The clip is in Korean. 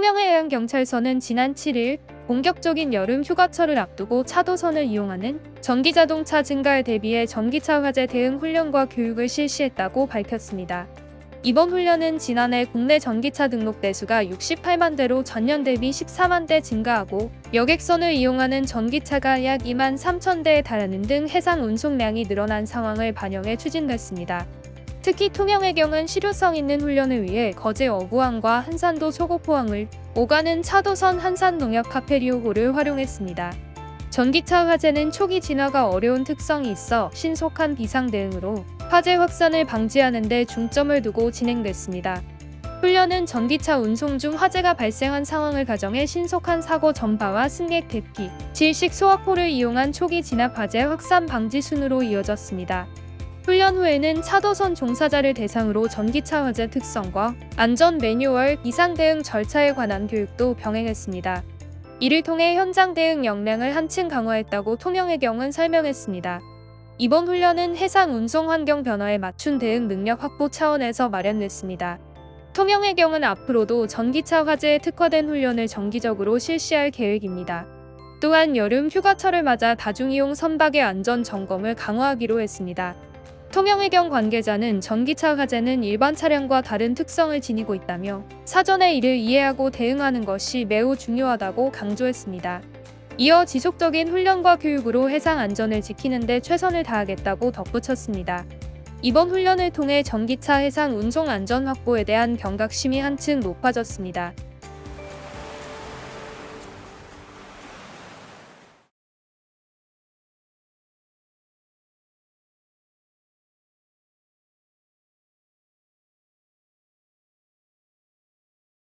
통영해양 경찰서는 지난 7일 본격적인 여름 휴가철을 앞두고 차도선을 이용하는 전기자동차 증가에 대비해 전기차 화재 대응 훈련과 교육을 실시했다고 밝혔습니다. 이번 훈련은 지난해 국내 전기차 등록 대수가 68만 대로 전년 대비 14만 대 증가하고 여객선을 이용하는 전기차가 약 2만 3천 대에 달하는 등 해상 운송량이 늘어난 상황을 반영해 추진됐습니다. 특히 통영해경은 실효성 있는 훈련을 위해 거제 어구항과 한산도 초고포항을 오가는 차도선 한산농협 카페리오호를 활용했습니다. 전기차 화재는 초기 진화가 어려운 특성이 있어 신속한 비상 대응으로 화재 확산을 방지하는 데 중점을 두고 진행됐습니다. 훈련은 전기차 운송 중 화재가 발생한 상황을 가정해 신속한 사고 전파와 승객 대피, 질식 소화포를 이용한 초기 진압 화재 확산 방지 순으로 이어졌습니다. 훈련 후에는 차도선 종사자를 대상으로 전기차 화재 특성과 안전 매뉴얼, 이상 대응 절차에 관한 교육도 병행했습니다. 이를 통해 현장 대응 역량을 한층 강화했다고 통영해경은 설명했습니다. 이번 훈련은 해상 운송 환경 변화에 맞춘 대응 능력 확보 차원에서 마련됐습니다. 통영해경은 앞으로도 전기차 화재에 특화된 훈련을 정기적으로 실시할 계획입니다. 또한 여름 휴가철을 맞아 다중이용 선박의 안전 점검을 강화하기로 했습니다. 통영해경 관계자는 전기차 화재는 일반 차량과 다른 특성을 지니고 있다며 사전에 이를 이해하고 대응하는 것이 매우 중요하다고 강조했습니다. 이어 지속적인 훈련과 교육으로 해상 안전을 지키는 데 최선을 다하겠다고 덧붙였습니다. 이번 훈련을 통해 전기차 해상 운송 안전 확보에 대한 경각심이 한층 높아졌습니다.